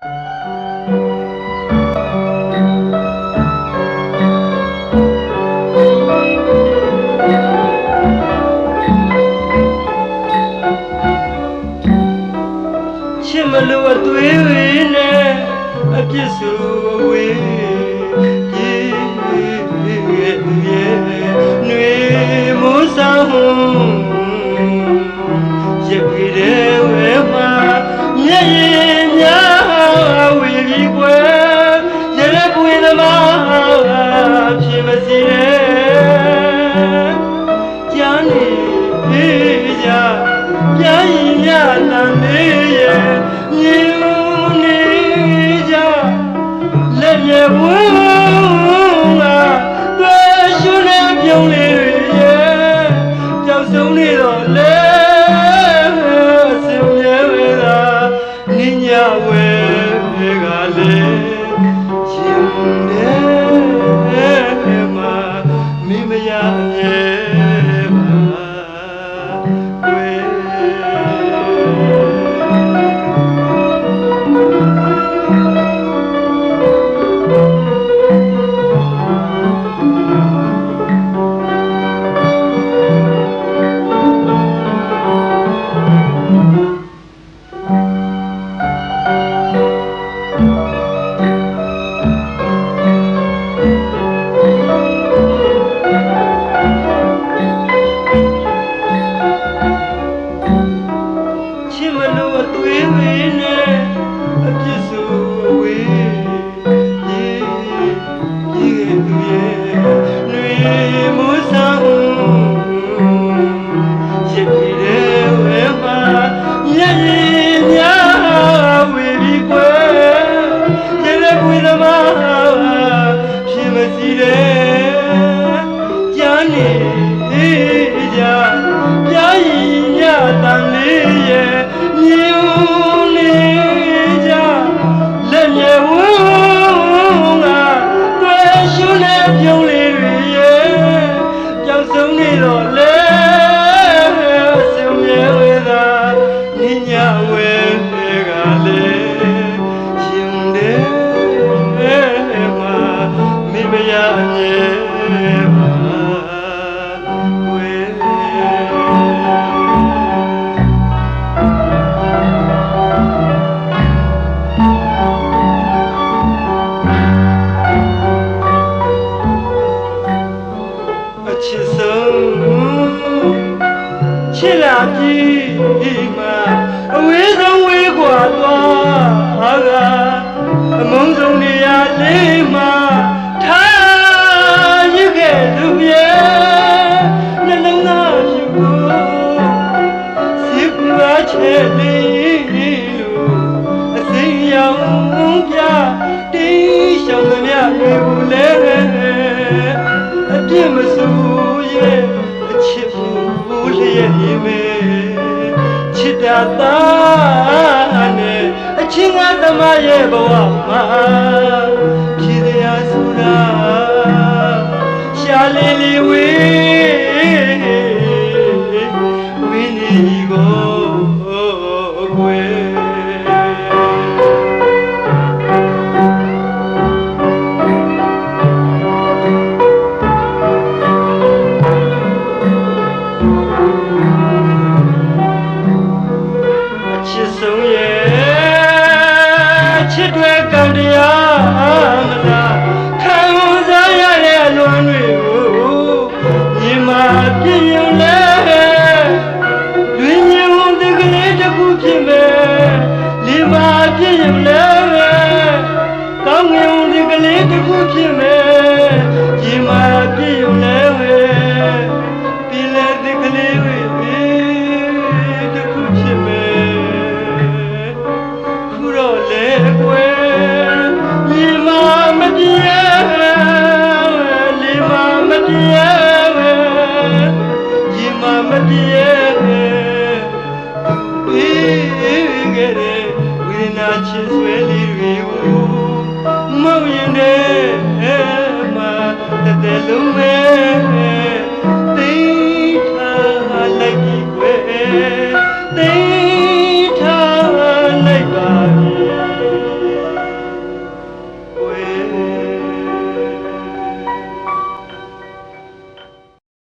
ချစ်မလို့အသွေးဝေးနဲ့အပြစ်ဆို ဝန်းကတွေ့ရှုနေပြုံးလေးတွေရဲ့ကြောက်ဆုံးနေတော့လေစင်မြဲဝဲသာနိညာဝဲကလေးရှင်နေမှာမိမရရဲ့ ချစ်ဆုံးချစ်လာပြီမှာအဝေးဆုံးဝေးกว่าသွားဟာကအမုန်းဆုံးနေရာလေးမှာထားရခဲ့သူရဲ့နှလုံးသားဖြူကိုစိတ်ပြားချဲလေးလို့အစိမ်းရောင်ပြတင်းရှောင်သမျှတွေကိုလည်းအပြစ်မဆူ ရဲ့အချစ်ဘူးလျက်ရည်မေချစ်တာသားနဲ့အချင်းကသမားရဲ့ဘဝမှာဖြစ်ရဆိုတာရှာလေးလေးဝေးဝင်းနေကို လီမမပြေပြီးခဲ့တဲ့ဝိညာဉ်ချစ်ဆွဲလေးတွေကိုမောင်ရင်တဲ့မှာတသက်လုံးပဲ